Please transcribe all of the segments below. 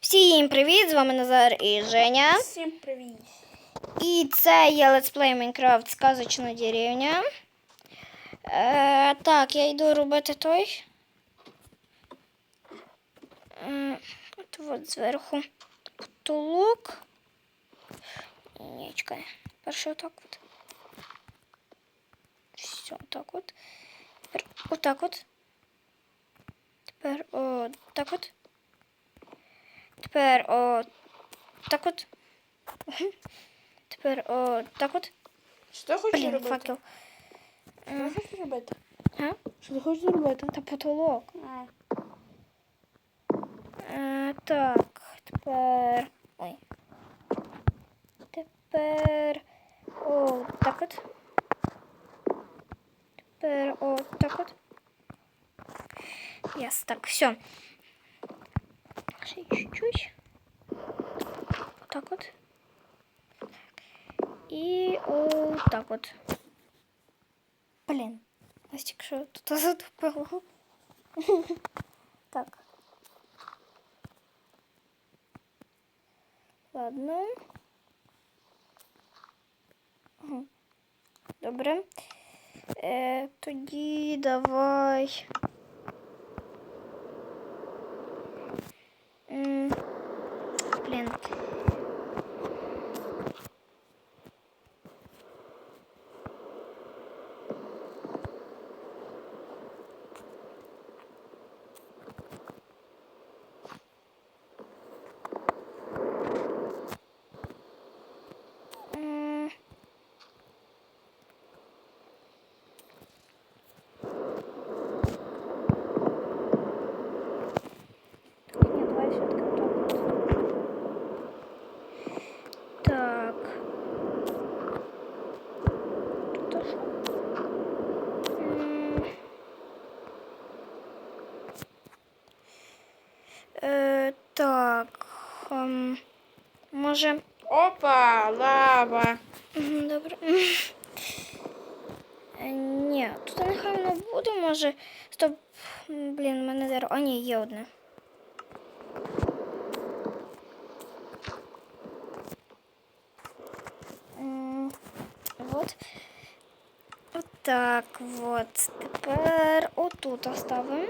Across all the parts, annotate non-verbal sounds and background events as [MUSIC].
Всім привіт! З вами Назар і Женя. Всім привіт. І це є Let's Play Minecraft Сказочна деревня. Е, так, я йду робити той. Е, от, от зверху потолок. Ні, чекай. Перше отак от. Все, отак от. Тепер отак от. Тепер отак от. Тепер о, так от. Тепер о, так от. Що ти хочеш Блін, робити? факел. Що ти хочеш робити? А? Що ти хочеш зробити? Та потолок. А. Е, так, тепер. Ой. Тепер. О, так от. Тепер о, так от. Яс, так, все. Ще чуть-чуть. Так от. І о, так от. Блін. Ось тільки що тут [LAUGHS] затупило. Так. Ладно. Ага. Добре. Е, тоді давай. може. Опа, лава. Мгм, Добре. Е, Ні, тут нехай воно буде, може. Стоп. М, Блін, в мене дерево. А, ні, є одне. М, Вот. Вот так вот. Тепер отут оставимо.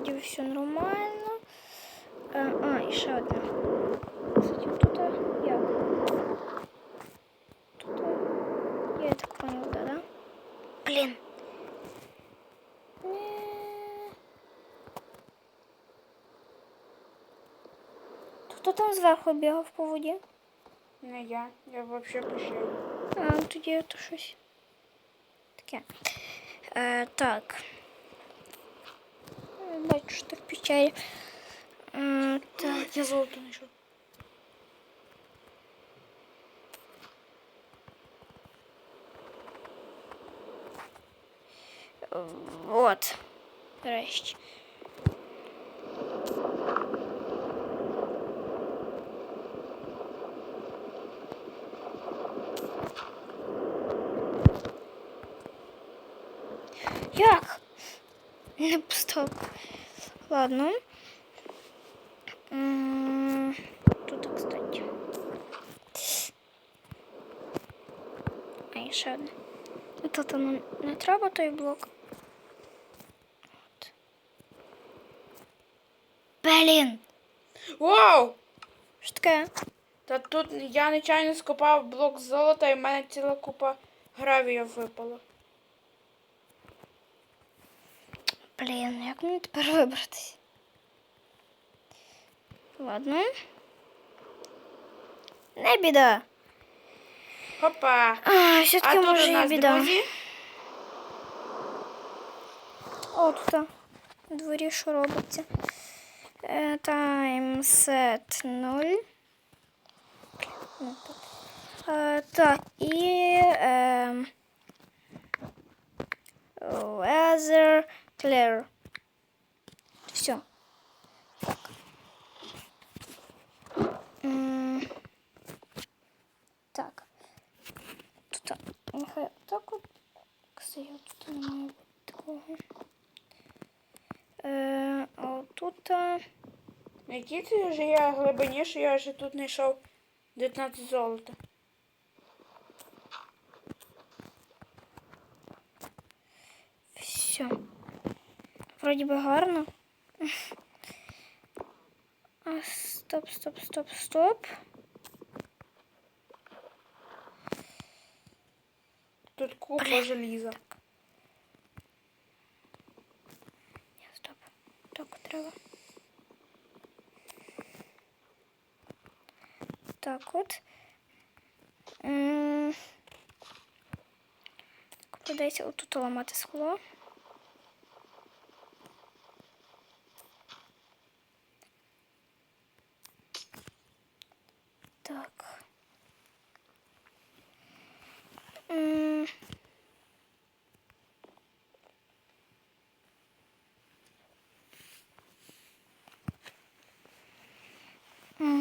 Вроді все нормально. Е, а, і ще одне. Кстати, тут як? Тут, я так понял, да, да? Блин. Не. Хто там зверху бігав по воді? Не я. Я вообще пошив. А, тоді то щось. Таке. Е, так. що ти в печері. Е, так. Я золото знайшов. От. Нарешті. Як? Не постав. Ладно. Тут, кстати. А, і ще одне. Тут ну, не треба той блок. От. Блін! Вау! Що таке? Та тут я нечайно скопав блок золота і в мене ціла купа гравія випала. Блін, як мені тепер вибратися? Ладно. Не біда. Хопа. А, все-таки А тут може у і нас біда. друзі. О, тут а, на дворі що робиться. Е, Time set 0. Ну, так. Е, так, і е, weather clear. Все. Так. М, Так. Тут нехай так от. Кстати, тут не має бути такого. Е, а На якій це вже я глибині, я вже тут знайшов 19 золота. Все. Вроді би гарно. [LAUGHS] А, стоп, стоп, стоп, стоп. Тут купа желіза. Ні, стоп. Так треба. Так от. М, Придеться отут ламати скло. Так. М,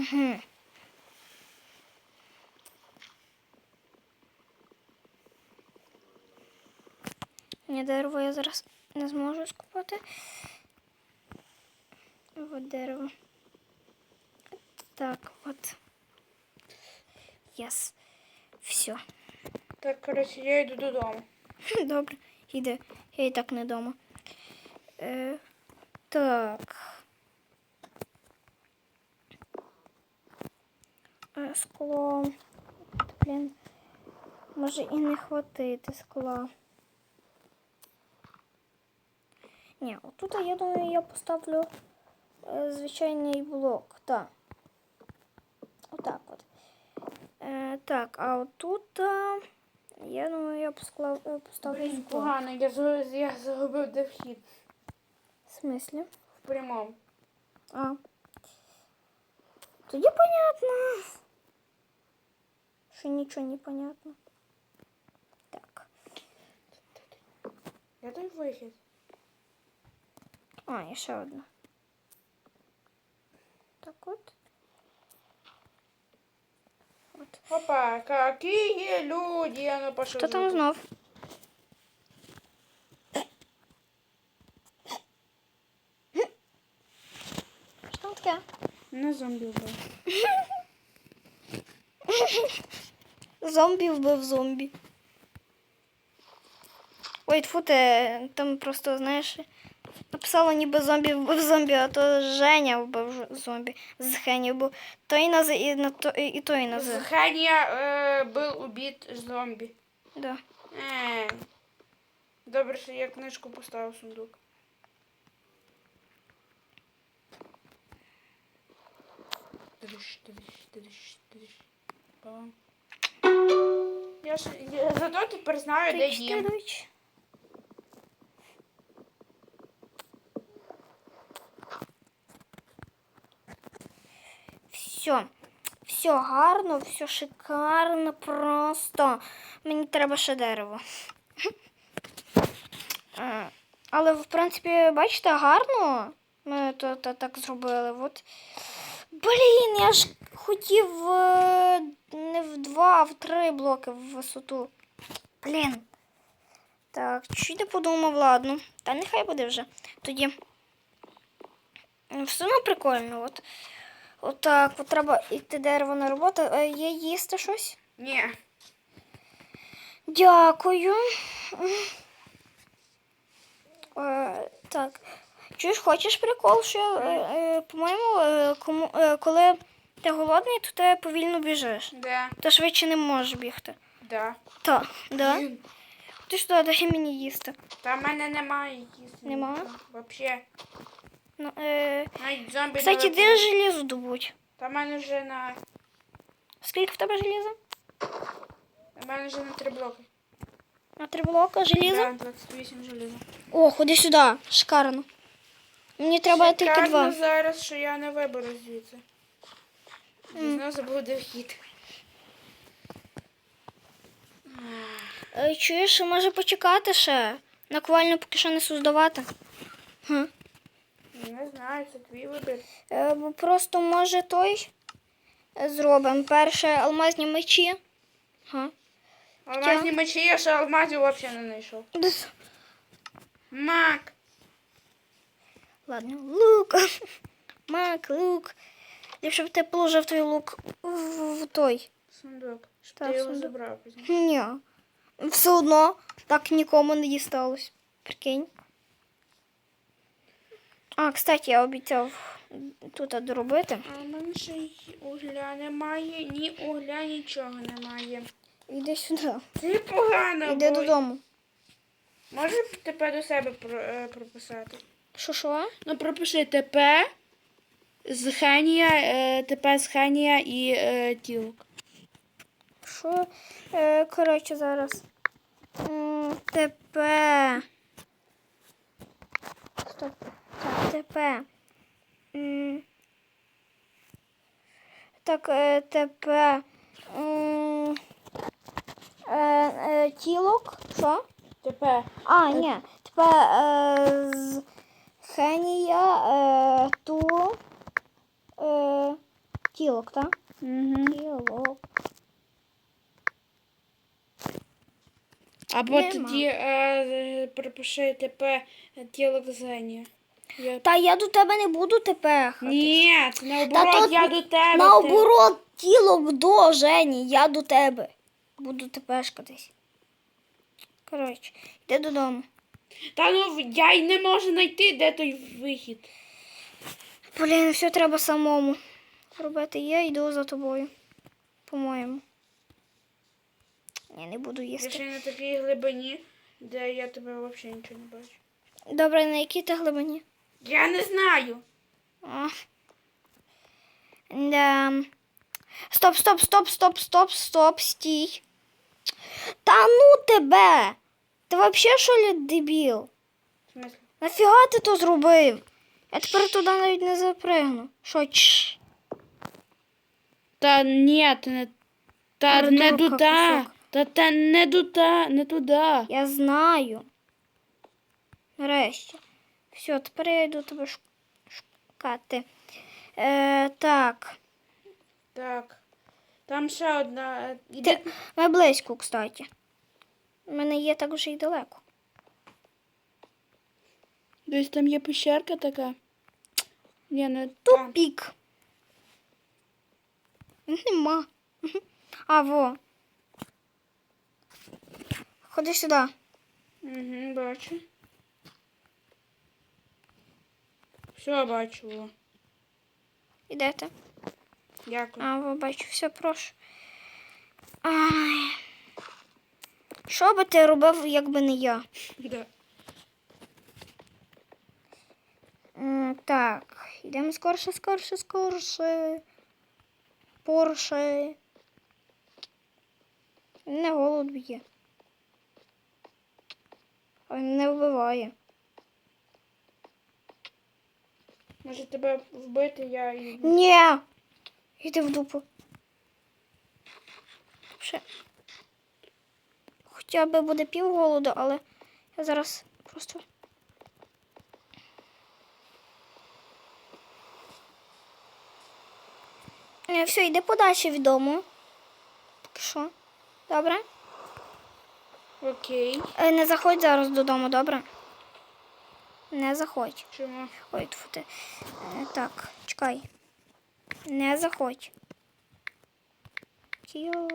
Угу. Ні, дерево я зараз не зможу скупати. От дерево. Так, от. Єс. Все. Так, коротше, я йду додому. Добре, йди. Я і так не вдома. Е, так. Е, скло. Блін. Може і не хватити скла. Ні, отут я думаю, я поставлю е, звичайний блок. Так. Отак от. Е, так, а отут. а, я думаю, я посклав, е, поставлю Блін, скло. погано, я, я загубив де вхід. В смислі? В прямому. А. Тоді понятно. Що нічого не понятно. Так. Я той вихід. А, і ще одна. Так от. От. Опа, какие люди, я ну пошел. Хто там знов? Що там таке? На зомбі вбив. [LAUGHS] Зомбі вбив зомбі. Ой, тьфу ти, там просто, знаєш, написало ніби зомбі вбив зомбі, а то Женя вбив зомбі. З Хені був. Той на З і, на то, і, і той на З. Хеня э, был убит зомби. Да. Е. Добре, що я книжку поставив в сундук. Тидиш, тидиш, тидиш, тидиш. Пам. Я ж я зато тепер знаю, де тич. Все. Все гарно, все шикарно, просто. Мені треба ще дерево. Е, Але, в принципі, бачите, гарно. Ми то, то так зробили. От. Блін, я ж хотів е, не в два, а в три блоки в висоту. Блін. Так, чуть не подумав, ладно. Та нехай буде вже. Тоді. Все одно прикольно. От. Отак, от треба йти дерево на роботу. Е, Є їсти щось? Ні. Дякую. Е, так. Чуєш, хочеш прикол, що, е, е, по-моєму, е, кому, е, коли ти голодний, то ти повільно біжиш. Де? Ти швидше не можеш бігти. Да. Так, да? Блін. Ти що, дай мені їсти. Та в мене немає їсти. Нема? Вообще. Ну, е, Навіть зомбі кстати, не де желізо добуть? Та в мене вже на. Скільки в тебе желіза? В мене вже на три блоки. На три блока желізо. Да, 28 желіза. О, ходи сюди. Шикарно. Мені треба тільки Шикарно два. зараз, що я не виберу звідси. Дізнався буде вхід. Е, Чуєш, може почекати ще? Наквально поки що не создавати. Хм. Не знаю, це твій вибір. Е, бо Просто може той е, зробимо. Перше алмазні мечі. Га. Алмазні мечі, я ще алмазів взагалі не знайшов. Мак! Ладно, лук. Мак, лук. Ліпше б ти положив той лук в, в той. Сундук. Щоб Так, ти його сундук. забрав пізніше. Ні. Все одно так нікому не дісталось. Прикинь. А, кстати, я обіцяв тут доробити. А в мене ще й угля немає, ні угля, нічого немає. Іди сюди. Це погано. Іди бо- додому. Можеш тебе до себе про, е, прописати? Що що? Ну, пропиши ТП з Хенія, е, ТП з Хенія і е, тілок. Що? Е, коротше, зараз. М, ТП. Стоп. Так, ТП. М. Так, е, ТП. М. Е, е, тілок. Що? ТП. А, ні. ТП е, з Хенія е, ту е, тілок, так? Угу. Тілок. Або Нема. тоді е, пропиши ТП тілок з Хенія. Я... Та я до тебе не буду тепер. Ні, наоборот, тут я до тебе. Наоборот, тіло до Жені, я до тебе. Буду тепешкатись. Коротше, йди додому. Та ну я й не можу знайти, де той вихід. Блін, все треба самому робити. Я йду за тобою. По-моєму. Я не буду Я їсти. ще на такій глибині, де я тебе взагалі нічого не бачу. Добре, на якій ти глибині? Я не знаю. А. Да. Стоп, стоп, стоп, стоп, стоп, стоп, стій. Та ну тебе! Ти взагалі що ли дебіл? В смислі? Нафіга ти то зробив? Я тепер туди навіть не запригну. Що чш? Та ні, ти не. Та не Придурка туди. кусок. Та та не туди, не туди. Я знаю. Нарешті. Все, тепер я йду тебе ш- шукати. Е, так. Так. Там ще одна. е, Іди. Ми близько, кстати. Мене є так вже й далеко. Десь там є пещерка така. Ні, не. Тупік. Нема. А, во. Ходи сюди. Угу, бачу. Все бачу. Ідете. Дякую. А, во, бачу, все, прошу. Ай. Що би ти робив, якби не я? Да. Так, йдемо скорше, скорше, скорше. Порше. Не голод б'є. Ой, не вбиває. Може тебе вбити, я і. Ні. Іди в дупу. Ще. Хоча б буде пів голоду, але я зараз просто. Е, Все, йди подальше від дому. Поки що. Добре? Окей. Е, Не заходь зараз додому, добре? Не заходь. Чому? Ой, тьфу ти. Е, Так, чекай. Не заходь. Йо.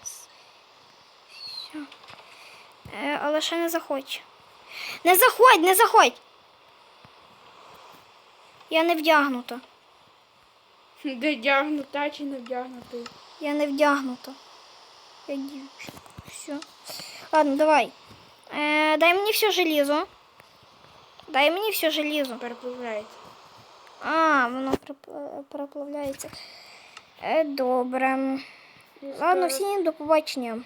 Єс. Все. Е, але ще не заходь. Не заходь, не заходь. Я не вдягнута. Де вдягнута чи не вдягнути? Я не вдягнута. Я дівчинка. Все. Ладно, давай. Е, дай мені все желізо. Дай мені все желізо. Переплавляється. А, воно переп- переплавляється. Е, добре. Ладно, всім до побачення.